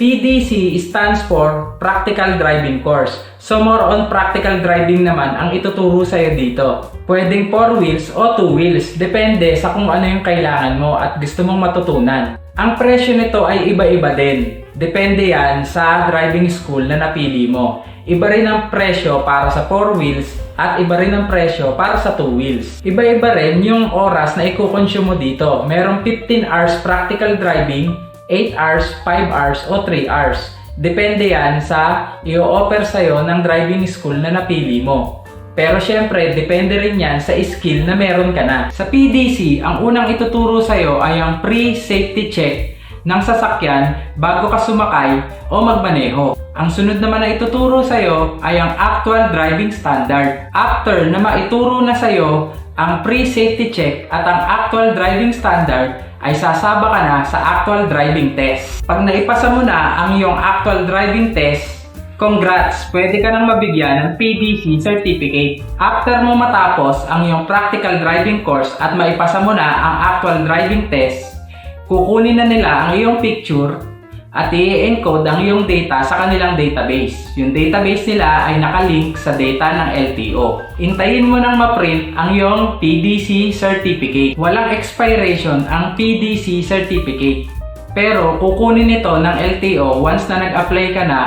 PDC stands for Practical Driving Course. So more on practical driving naman ang ituturo sa'yo dito. Pwedeng 4 wheels o 2 wheels, depende sa kung ano yung kailangan mo at gusto mong matutunan. Ang presyo nito ay iba-iba din. Depende yan sa driving school na napili mo. Iba rin ang presyo para sa 4 wheels at iba rin ang presyo para sa 2 wheels. Iba-iba rin yung oras na i-consume mo dito. Merong 15 hours practical driving, 8 hours, 5 hours o 3 hours. Depende yan sa i-offer sa'yo ng driving school na napili mo. Pero syempre, depende rin yan sa skill na meron ka na. Sa PDC, ang unang ituturo sa'yo ay ang pre-safety check ng sasakyan bago ka sumakay o magmaneho. Ang sunod naman na ituturo sa'yo ay ang actual driving standard. After na maituro na sa'yo ang pre-safety check at ang actual driving standard, ay sasaba ka na sa actual driving test. Pag naipasa mo na ang iyong actual driving test, Congrats! Pwede ka nang mabigyan ng PDC certificate. After mo matapos ang iyong practical driving course at maipasa mo na ang actual driving test, kukunin na nila ang iyong picture at i-encode ang iyong data sa kanilang database. Yung database nila ay nakalink sa data ng LTO. Intayin mo nang ma-print ang iyong PDC certificate. Walang expiration ang PDC certificate. Pero kukunin ito ng LTO once na nag-apply ka na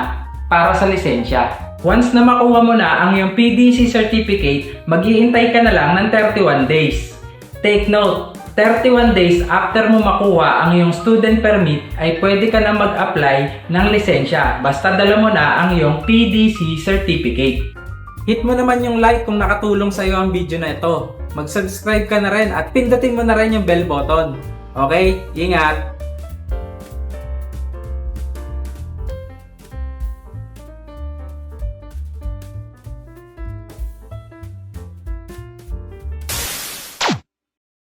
para sa lisensya. Once na makuha mo na ang iyong PDC certificate, maghihintay ka na lang ng 31 days. Take note, 31 days after mo makuha ang iyong student permit ay pwede ka na mag-apply ng lisensya basta dala mo na ang iyong PDC certificate. Hit mo naman yung like kung nakatulong sa iyo ang video na ito. Mag-subscribe ka na rin at pindutin mo na rin yung bell button. Okay? Ingat!